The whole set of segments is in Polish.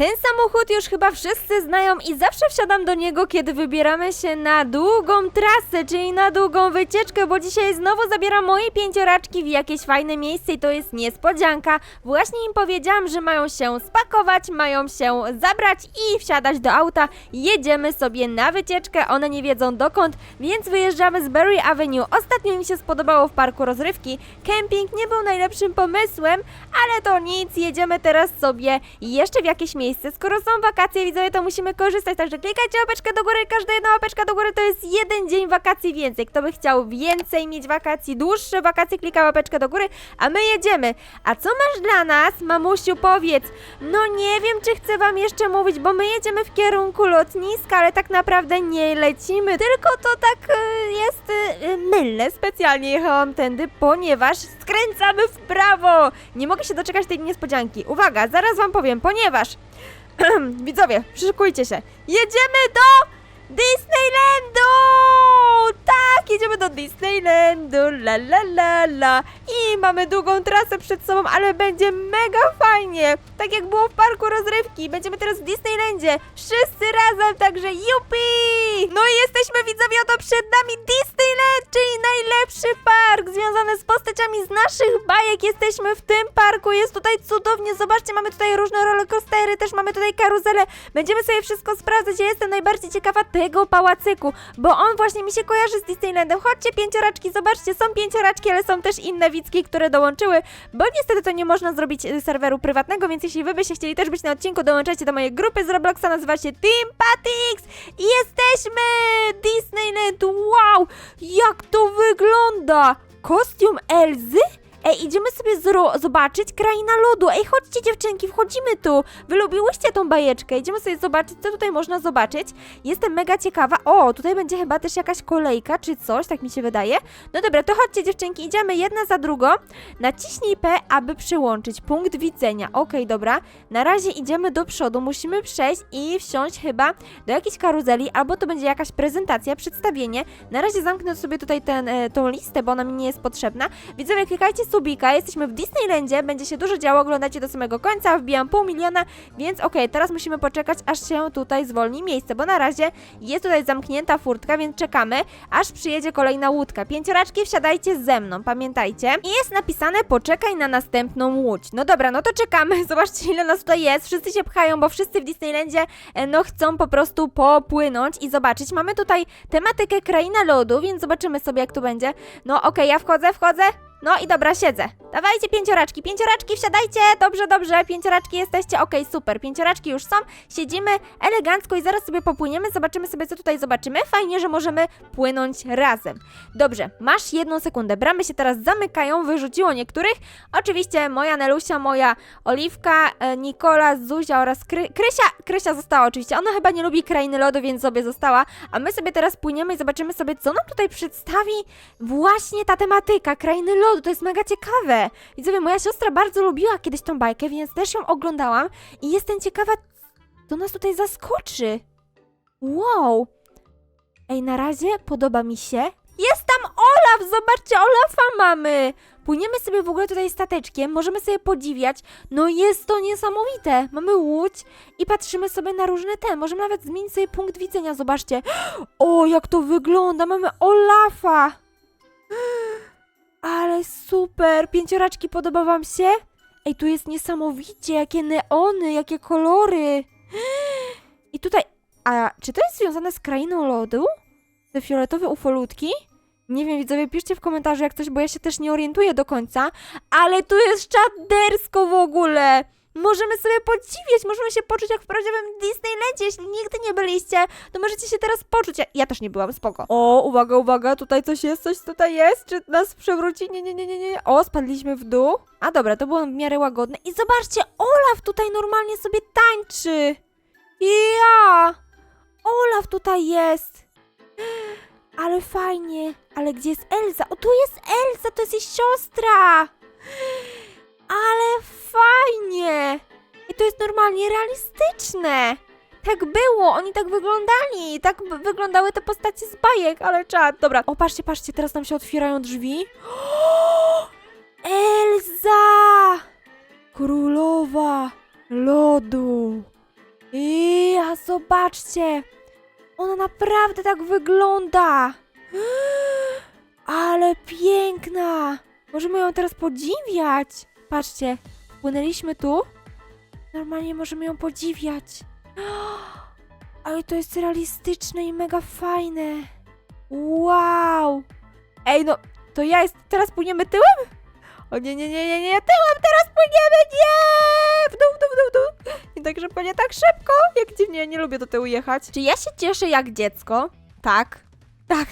Ten samochód już chyba wszyscy znają i zawsze wsiadam do niego, kiedy wybieramy się na długą trasę, czyli na długą wycieczkę, bo dzisiaj znowu zabieram moje pięcioraczki w jakieś fajne miejsce i to jest niespodzianka. Właśnie im powiedziałam, że mają się spakować, mają się zabrać i wsiadać do auta. Jedziemy sobie na wycieczkę, one nie wiedzą dokąd, więc wyjeżdżamy z Berry Avenue. Ostatnio mi się spodobało w parku rozrywki. Kemping nie był najlepszym pomysłem, ale to nic, jedziemy teraz sobie jeszcze w jakieś miejsce. Skoro są wakacje, widzowie, to musimy korzystać, także klikajcie łapeczkę do góry, każda jedna łapeczka do góry to jest jeden dzień wakacji więcej. Kto by chciał więcej mieć wakacji, dłuższe wakacje, klika łapeczkę do góry, a my jedziemy. A co masz dla nas, mamusiu, powiedz? No nie wiem, czy chcę wam jeszcze mówić, bo my jedziemy w kierunku lotniska, ale tak naprawdę nie lecimy, tylko to tak e, jest e, mylne. Specjalnie jechałam tędy, ponieważ skręcamy w prawo. Nie mogę się doczekać tej niespodzianki. Uwaga, zaraz wam powiem, ponieważ widzowie, przyszykujcie się. Jedziemy do Disneylandu! Tak, jedziemy do Disneylandu, la la la la. I mamy długą trasę przed sobą, ale będzie mega fajnie. Tak jak było w parku rozrywki. Będziemy teraz w Disneylandzie. Wszyscy razem, także jupi! No i jesteśmy widzowie, oto przed nami Disneyland, czyli najlepszy park związany z postaciami z naszych bajek. Jesteśmy w tym parku, jest tutaj cudownie. Zobaczcie, mamy tutaj różne rollercoastery, też mamy tutaj karuzele. Będziemy sobie wszystko sprawdzać. Ja jestem najbardziej ciekawa tego pałacyku, bo on właśnie mi się kojarzy z Disneylandem. Chodźcie, pięcioraczki, zobaczcie, są pięcioraczki, ale są też inne widzki, które dołączyły, bo niestety to nie można zrobić y, serweru prywatnego, więc jeśli wy byście chcieli też być na odcinku, dołączajcie do mojej grupy z Robloxa, nazywa się Team Patix i jesteśmy! Disneyland, wow! Jak to wygląda? Kostium Elzy? Ej, idziemy sobie zro- zobaczyć kraina lodu. Ej, chodźcie dziewczynki, wchodzimy tu. Wy lubiłyście tą bajeczkę. Idziemy sobie zobaczyć, co tutaj można zobaczyć. Jestem mega ciekawa. O, tutaj będzie chyba też jakaś kolejka czy coś, tak mi się wydaje. No dobra, to chodźcie dziewczynki, idziemy jedna za drugą. Naciśnij P, aby przyłączyć punkt widzenia. Okej, dobra. Na razie idziemy do przodu, musimy przejść i wsiąść chyba do jakiejś karuzeli, albo to będzie jakaś prezentacja, przedstawienie. Na razie zamknę sobie tutaj ten, e, tą listę, bo ona mi nie jest potrzebna. Widzowie, klikajcie subika, jesteśmy w Disneylandzie, będzie się dużo działo, oglądacie do samego końca, wbijam pół miliona, więc okej, teraz musimy poczekać, aż się tutaj zwolni miejsce, bo na razie jest tutaj zamknięta furtka, więc czekamy, aż przyjedzie kolejna łódka. Pięcioraczki, wsiadajcie ze mną, pamiętajcie. I jest napisane, poczekaj na następną łódź. No dobra, no to czekamy, zobaczcie ile nas tutaj jest, wszyscy się pchają, bo wszyscy w Disneylandzie, e, no chcą po prostu popłynąć i zobaczyć. Mamy tutaj tematykę kraina lodu, więc zobaczymy sobie jak tu będzie. No okej, ja wchodzę, wchodzę. No i dobra, siedzę. Dawajcie pięcioraczki, pięcioraczki, wsiadajcie! Dobrze, dobrze, pięcioraczki jesteście, okej, super, pięcioraczki już są, siedzimy elegancko i zaraz sobie popłyniemy, zobaczymy sobie, co tutaj zobaczymy. Fajnie, że możemy płynąć razem. Dobrze, masz jedną sekundę, bramy się teraz zamykają, wyrzuciło niektórych. Oczywiście moja Nelusia, moja Oliwka, e, Nikola, Zuzia oraz Kry Krysia, Krysia została oczywiście, ona chyba nie lubi krainy lodu, więc sobie została, a my sobie teraz płyniemy i zobaczymy sobie, co nam tutaj przedstawi właśnie ta tematyka krainy lodu, to jest mega ciekawe. Widzowie, moja siostra bardzo lubiła kiedyś tą bajkę, więc też ją oglądałam i jestem ciekawa, co nas tutaj zaskoczy. Wow! Ej, na razie podoba mi się. Jest tam Olaf! Zobaczcie, Olafa mamy! Płyniemy sobie w ogóle tutaj stateczkiem, możemy sobie podziwiać. No jest to niesamowite. Mamy łódź i patrzymy sobie na różne te. Możemy nawet zmienić sobie punkt widzenia, zobaczcie. O, jak to wygląda! Mamy Olafa! Ale super! Pięcioraczki, podoba wam się? Ej, tu jest niesamowicie, jakie neony, jakie kolory. I tutaj, a czy to jest związane z krainą lodu? Te fioletowe ufolutki? Nie wiem, widzowie, piszcie w komentarzu jak coś, bo ja się też nie orientuję do końca. Ale tu jest czadersko w ogóle! Możemy sobie podziwiać, możemy się poczuć jak w prawdziwym Disneylandzie. Jeśli nigdy nie byliście, to możecie się teraz poczuć. Ja, ja też nie byłam, spoko. O, uwaga, uwaga, tutaj coś jest, coś tutaj jest. Czy nas przewróci? Nie, nie, nie, nie, nie. O, spadliśmy w dół. A dobra, to było w miarę łagodne. I zobaczcie, Olaf tutaj normalnie sobie tańczy. Ja! Olaf tutaj jest. Ale fajnie. Ale gdzie jest Elza? O, tu jest Elza, to jest jej siostra. Ale fajnie. I to jest normalnie realistyczne. Tak było, oni tak wyglądali, tak wyglądały te postacie z bajek, ale czad. Dobra, o patrzcie, patrzcie, teraz nam się otwierają drzwi. Elza! Królowa lodu. Ja, zobaczcie! Ona naprawdę tak wygląda! Ale piękna! Możemy ją teraz podziwiać! Patrzcie, wpłynęliśmy tu. Normalnie możemy ją podziwiać. Ale to jest realistyczne i mega fajne. Wow! Ej, no, to ja jest, teraz płyniemy tyłem? O nie, nie, nie, nie, nie, tyłem teraz płyniemy, nie! W dół, w dół, w dół, w dół. I tak szybko, nie tak szybko. Jak dziwnie, nie lubię do tyłu jechać. Czy ja się cieszę jak dziecko? Tak. Tak,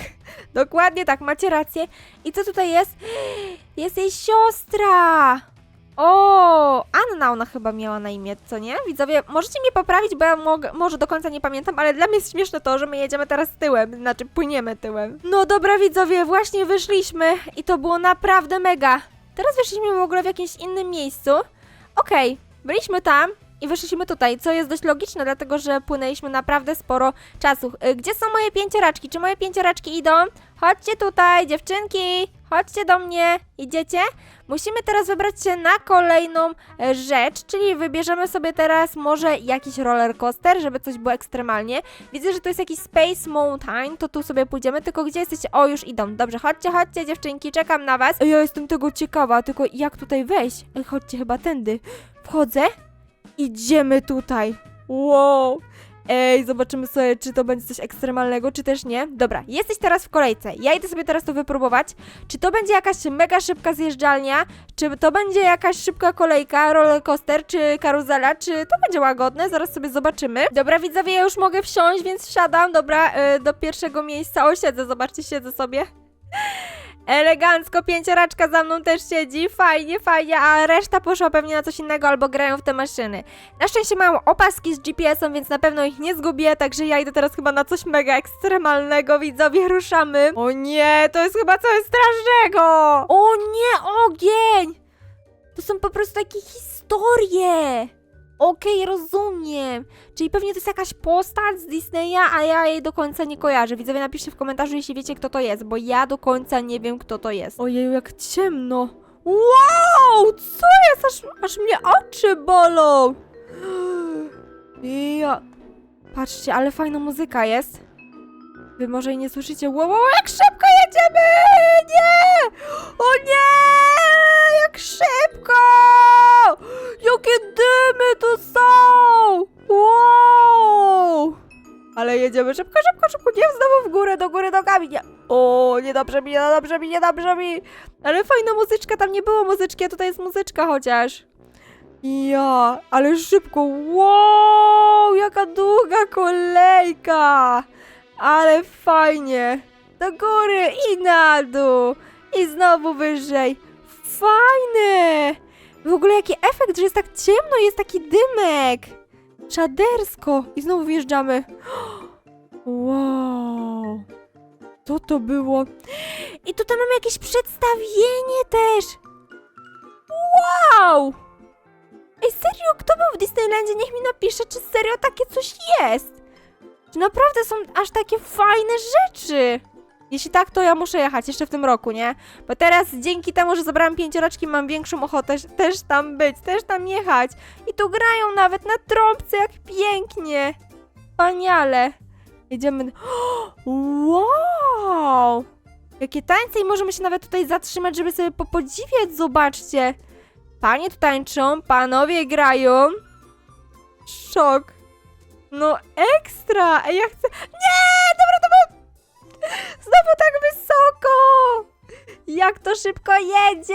dokładnie tak, macie rację. I co tutaj jest? Jest jej siostra! O, Anna ona chyba miała na imię, co nie? Widzowie, możecie mnie poprawić, bo ja mog- może do końca nie pamiętam, ale dla mnie jest śmieszne to, że my jedziemy teraz tyłem, znaczy płyniemy tyłem. No dobra widzowie, właśnie wyszliśmy i to było naprawdę mega. Teraz wyszliśmy w ogóle w jakimś innym miejscu. Okej, byliśmy tam i wyszliśmy tutaj, co jest dość logiczne, dlatego że płynęliśmy naprawdę sporo czasu. Y, Gdzie są moje pięcioraczki? Czy moje pięcioraczki idą? Chodźcie tutaj, dziewczynki! Chodźcie do mnie! Idziecie? Musimy teraz wybrać się na kolejną e, rzecz, czyli wybierzemy sobie teraz może jakiś roller coaster, żeby coś było ekstremalnie. Widzę, że to jest jakiś Space Mountain, to tu sobie pójdziemy, tylko gdzie jesteście? O, już idą. Dobrze, chodźcie, chodźcie dziewczynki, czekam na was. Ja jestem tego ciekawa, tylko jak tutaj wejść? Ej, chodźcie chyba tędy. Wchodzę. Idziemy tutaj. Wow. Ej, zobaczymy sobie, czy to będzie coś ekstremalnego, czy też nie. Dobra, jesteś teraz w kolejce. Ja idę sobie teraz to wypróbować. Czy to będzie jakaś mega szybka zjeżdżalnia, czy to będzie jakaś szybka kolejka, roller coaster, czy karuzela, czy to będzie łagodne? Zaraz sobie zobaczymy. Dobra, widzowie, ja już mogę wsiąść, więc wsiadam. Dobra, y, do pierwszego miejsca. O, siedzę, zobaczcie, siedzę sobie. Elegancko, pięcioraczka za mną też siedzi, fajnie, fajnie, a reszta poszła pewnie na coś innego albo grają w te maszyny. Na szczęście mają opaski z GPS-em, więc na pewno ich nie zgubię, także ja idę teraz chyba na coś mega ekstremalnego, widzowie, ruszamy. O nie, to jest chyba coś strasznego! O nie, ogień! To są po prostu takie historie! Okej, rozumiem. Czyli pewnie to jest jakaś postać z Disneya, a ja jej do końca nie kojarzę. Widzowie, napiszcie w komentarzu, jeśli wiecie, kto to jest, bo ja do końca nie wiem, kto to jest. Ojej, jak ciemno. Wow, co jest? Aż, aż mnie oczy bolą. Ja... Patrzcie, ale fajna muzyka jest. Wy może jej nie słyszycie. Wow, wow, jak szybko jedziemy! Nie! O nie! Jak szybko! Jakie dymy jedziemy szybko, szybko, szybko. Nie znowu w górę, do góry nogami. Nie. O, niedobrze mi, niedobrze mi, niedobrze mi. Ale fajna muzyczka, tam nie było muzyczki, a tutaj jest muzyczka chociaż. Ja, ale szybko. Wow, jaka długa kolejka. Ale fajnie. Do góry i na dół. I znowu wyżej. Fajne. W ogóle jaki efekt, że jest tak ciemno, jest taki dymek. Czadersko. I znowu wjeżdżamy. Wow. Co to było? I tutaj mamy jakieś przedstawienie też. Wow. Ej, serio, kto był w Disneylandzie? Niech mi napisze, czy serio takie coś jest. Czy naprawdę są aż takie fajne rzeczy? Jeśli tak, to ja muszę jechać jeszcze w tym roku, nie? Bo teraz dzięki temu, że zabrałam pięcioraczki, mam większą ochotę też tam być, też tam jechać. I tu grają nawet na trąbce, jak pięknie. Wspaniale. Jedziemy. Wow! Jakie tańce i możemy się nawet tutaj zatrzymać, żeby sobie popodziwiać, zobaczcie. Panie tu tańczą, panowie grają. Szok. No ekstra! Ej, ja chcę... Nie! Dobra, to było... Znowu tak wysoko! Jak to szybko jedzie!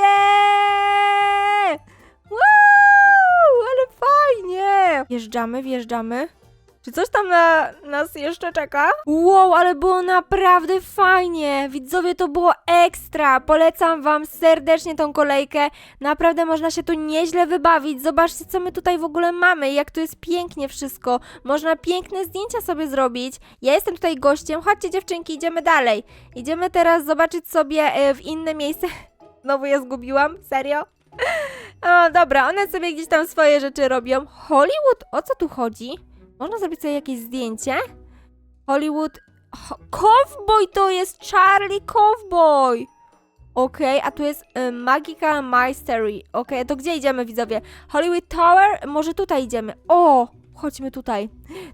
Wow! Ale fajnie! Wjeżdżamy, wjeżdżamy. Czy coś tam na nas jeszcze czeka? Wow, ale było naprawdę fajnie! Widzowie, to było ekstra! Polecam wam serdecznie tą kolejkę. Naprawdę można się tu nieźle wybawić. Zobaczcie, co my tutaj w ogóle mamy, jak tu jest pięknie wszystko. Można piękne zdjęcia sobie zrobić. Ja jestem tutaj gościem. Chodźcie, dziewczynki, idziemy dalej. Idziemy teraz zobaczyć sobie e, w inne miejsce. Znowu je zgubiłam? Serio? O, dobra, one sobie gdzieś tam swoje rzeczy robią. Hollywood, o co tu chodzi? Można zrobić sobie jakieś zdjęcie? Hollywood. Ho Cowboy to jest Charlie Cowboy! Okej, a tu jest y, Magical Mystery. Okej, to gdzie idziemy, widzowie? Hollywood Tower? Może tutaj idziemy. O! Chodźmy tutaj.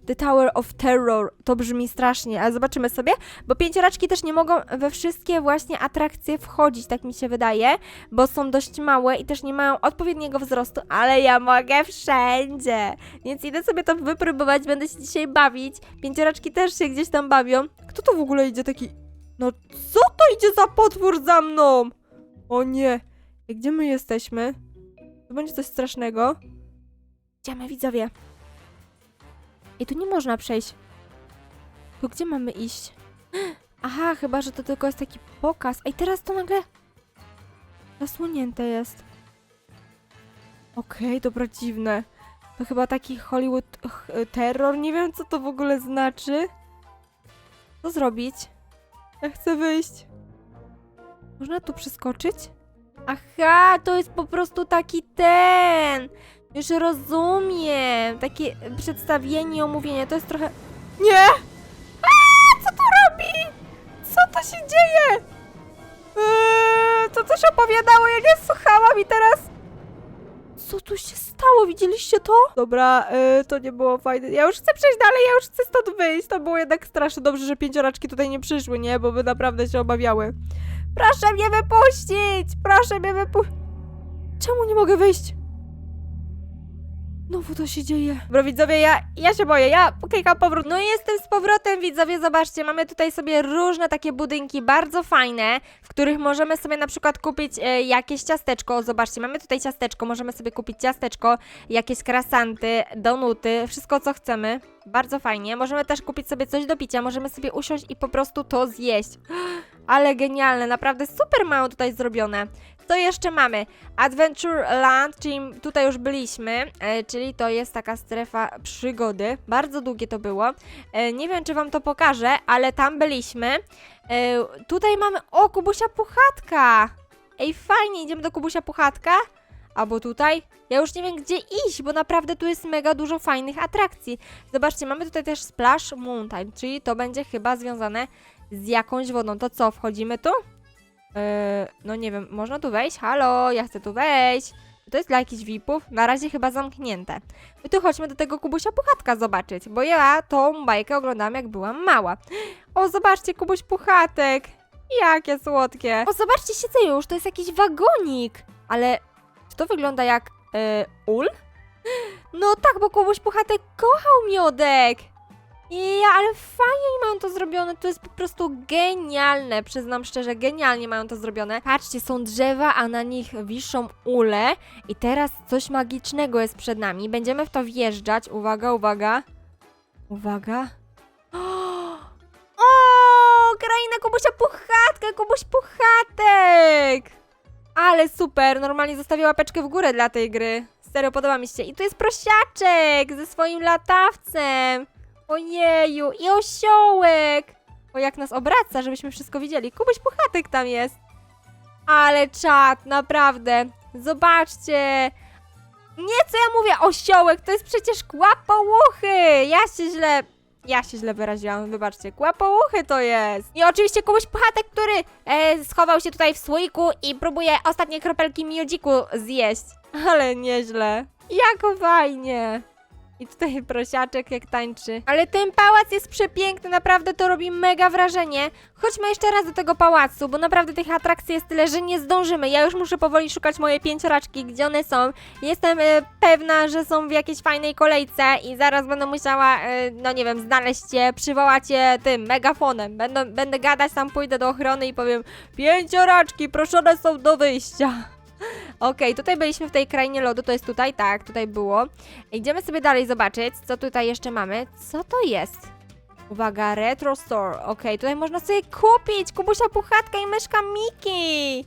The Tower of Terror. To brzmi strasznie, ale zobaczymy sobie, bo pięcioraczki też nie mogą we wszystkie właśnie atrakcje wchodzić, tak mi się wydaje, bo są dość małe i też nie mają odpowiedniego wzrostu, ale ja mogę wszędzie. Więc idę sobie to wypróbować, będę się dzisiaj bawić. Pięcioraczki też się gdzieś tam bawią. Kto to w ogóle idzie taki... No co to idzie za potwór za mną? O nie. Gdzie my jesteśmy? To będzie coś strasznego. Idziemy, widzowie. I tu nie można przejść. Tu gdzie mamy iść? Aha, chyba, że to tylko jest taki pokaz. Ej, teraz to nagle zasłonięte jest. Okej, dobra, dziwne. To chyba taki Hollywood terror. Nie wiem, co to w ogóle znaczy. Co zrobić? Ja chcę wyjść. Można tu przeskoczyć? Aha, to jest po prostu taki ten. Już rozumiem. Takie przedstawienie, omówienie. To jest trochę. Nie! A, co to robi? Co to się dzieje? Eee, to coś opowiadało, ja nie słuchałam i teraz. Co tu się stało? Widzieliście to? Dobra, e, to nie było fajne. Ja już chcę przejść dalej, ja już chcę stąd wyjść. To było jednak strasznie dobrze, że pięcioraczki tutaj nie przyszły, nie? Bo by naprawdę się obawiały. Proszę mnie wypuścić! Proszę mnie wypuścić! Czemu nie mogę wyjść? Znowu to się dzieje. Dobra, widzowie, ja, ja się boję, ja klikam powrót. No i jestem z powrotem, widzowie, zobaczcie, mamy tutaj sobie różne takie budynki, bardzo fajne, w których możemy sobie na przykład kupić e, jakieś ciasteczko. Zobaczcie, mamy tutaj ciasteczko, możemy sobie kupić ciasteczko, jakieś krasanty, donuty, wszystko co chcemy. Bardzo fajnie. Możemy też kupić sobie coś do picia, możemy sobie usiąść i po prostu to zjeść. Ale genialne, naprawdę super mają tutaj zrobione. Co jeszcze mamy? Adventureland, czyli tutaj już byliśmy, e, czyli to jest taka strefa przygody. Bardzo długie to było. E, nie wiem, czy wam to pokażę, ale tam byliśmy. E, tutaj mamy. O, Kubusia Puchatka! Ej, fajnie, idziemy do Kubusia Puchatka. Albo tutaj. Ja już nie wiem, gdzie iść, bo naprawdę tu jest mega dużo fajnych atrakcji. Zobaczcie, mamy tutaj też Splash Mountain, czyli to będzie chyba związane z jakąś wodą. To co, wchodzimy tu? Yy, no nie wiem, można tu wejść? Halo, ja chcę tu wejść. To jest dla jakichś VIP-ów? Na razie chyba zamknięte. My tu chodźmy do tego Kubusia Puchatka zobaczyć, bo ja tą bajkę oglądałam jak byłam mała. O, zobaczcie, Kubuś Puchatek. Jakie słodkie. O, zobaczcie, siedzę już, to jest jakiś wagonik. Ale czy to wygląda jak yy, ul? No tak, bo Kubuś Puchatek kochał miodek. Ja, ale fajnie mają to zrobione, to jest po prostu genialne, przyznam szczerze, genialnie mają to zrobione. Patrzcie, są drzewa, a na nich wiszą ule i teraz coś magicznego jest przed nami. Będziemy w to wjeżdżać, uwaga, uwaga, uwaga. O, kraina Kubusia Puchatka, Kubuś Puchatek! Ale super, normalnie zostawię łapeczkę w górę dla tej gry. Serio, podoba mi się. I tu jest prosiaczek ze swoim latawcem. Ojeju, i osiołek! O, jak nas obraca, żebyśmy wszystko widzieli. Kubuś Puchatek tam jest. Ale czad, naprawdę. Zobaczcie. Nie, co ja mówię, osiołek, to jest przecież kłapołuchy. Ja się źle... Ja się źle wyraziłam, wybaczcie. Kłapołuchy to jest. I oczywiście Kubuś Puchatek, który e, schował się tutaj w słoiku i próbuje ostatnie kropelki miodziku zjeść. Ale nieźle. Jak fajnie. I tutaj prosiaczek jak tańczy. Ale ten pałac jest przepiękny, naprawdę to robi mega wrażenie. Chodźmy jeszcze raz do tego pałacu, bo naprawdę tych atrakcji jest tyle, że nie zdążymy. Ja już muszę powoli szukać moje pięcioraczki, gdzie one są. Jestem e, pewna, że są w jakiejś fajnej kolejce i zaraz będę musiała, e, no nie wiem, znaleźć je, przywołać je tym megafonem. Będę, będę gadać, tam pójdę do ochrony i powiem pięcioraczki, proszone są do wyjścia. Okej, tutaj byliśmy w tej krainie lodu, to jest tutaj, tak, tutaj było. Idziemy sobie dalej zobaczyć, co tutaj jeszcze mamy. Co to jest? Uwaga, Retro Store. Okej, tutaj można sobie kupić Kubusia Puchatka i myszka Miki.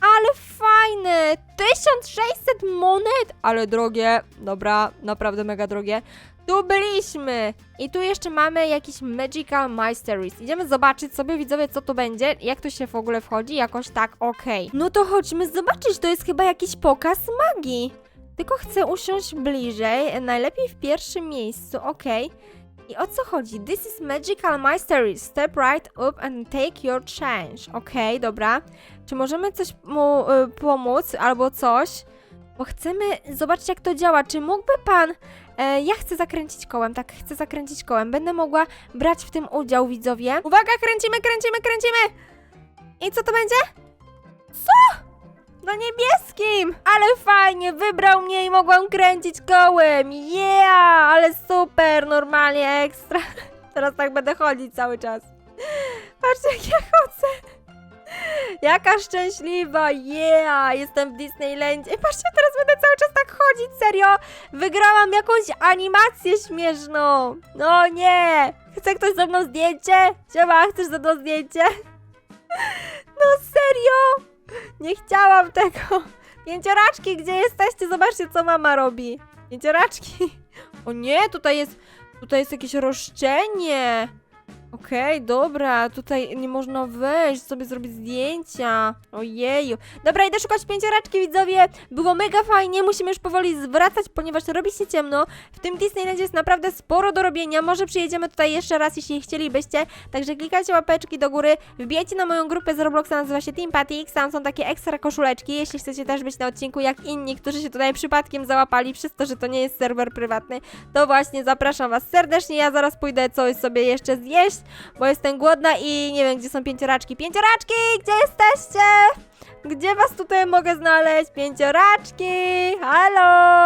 Ale fajne! 1600 monet! Ale drogie. Dobra, naprawdę mega drogie. Tu byliśmy! I tu jeszcze mamy jakiś Magical Mysteries. Idziemy zobaczyć sobie, widzowie, co to będzie, jak to się w ogóle wchodzi, jakoś tak, okej. No to chodźmy zobaczyć, to jest chyba jakiś pokaz magii. Tylko chcę usiąść bliżej, najlepiej w pierwszym miejscu, okej. I o co chodzi? This is Magical Mysteries. Step right up and take your change. Okej, dobra. Czy możemy coś mu y, pomóc albo coś? Bo chcemy zobaczyć, jak to działa. Czy mógłby pan E, ja chcę zakręcić kołem, tak, chcę zakręcić kołem. Będę mogła brać w tym udział, widzowie. Uwaga, kręcimy, kręcimy, kręcimy! I co to będzie? Co? Na niebieskim! Ale fajnie, wybrał mnie i mogłam kręcić kołem. Yeah! Ale super, normalnie ekstra. Teraz tak będę chodzić cały czas. Patrzcie, jak ja chodzę. Jaka szczęśliwa, yeah! Jestem w Disneylandzie. Patrzcie, teraz będę cały czas tak chodzić, serio! Wygrałam jakąś animację śmieszną! No nie! Chce ktoś ze mną zdjęcie? Siema, chcesz ze mną zdjęcie? No serio? Nie chciałam tego. Pięcioraczki, gdzie jesteście? Zobaczcie, co mama robi. Pięcioraczki. O nie, tutaj jest, tutaj jest jakieś roszczenie. Okej, dobra, tutaj nie można wejść, sobie zrobić zdjęcia. Ojeju. Dobra, idę szukać pięcioraczki, widzowie. Było mega fajnie, musimy już powoli zwracać, ponieważ robi się ciemno. W tym Disneylandzie jest naprawdę sporo do robienia. Może przyjedziemy tutaj jeszcze raz, jeśli chcielibyście. Także klikajcie łapeczki do góry, wbijajcie na moją grupę z Robloxa, nazywa się Team Patix. Tam są takie ekstra koszuleczki, jeśli chcecie też być na odcinku jak inni, którzy się tutaj przypadkiem załapali przez to, że to nie jest serwer prywatny. To właśnie zapraszam was serdecznie. Ja zaraz pójdę coś sobie jeszcze zjeść, bo jestem głodna i nie wiem, gdzie są pięcioraczki. Pięcioraczki, gdzie jesteście? Gdzie was tutaj mogę znaleźć? Pięcioraczki, halo!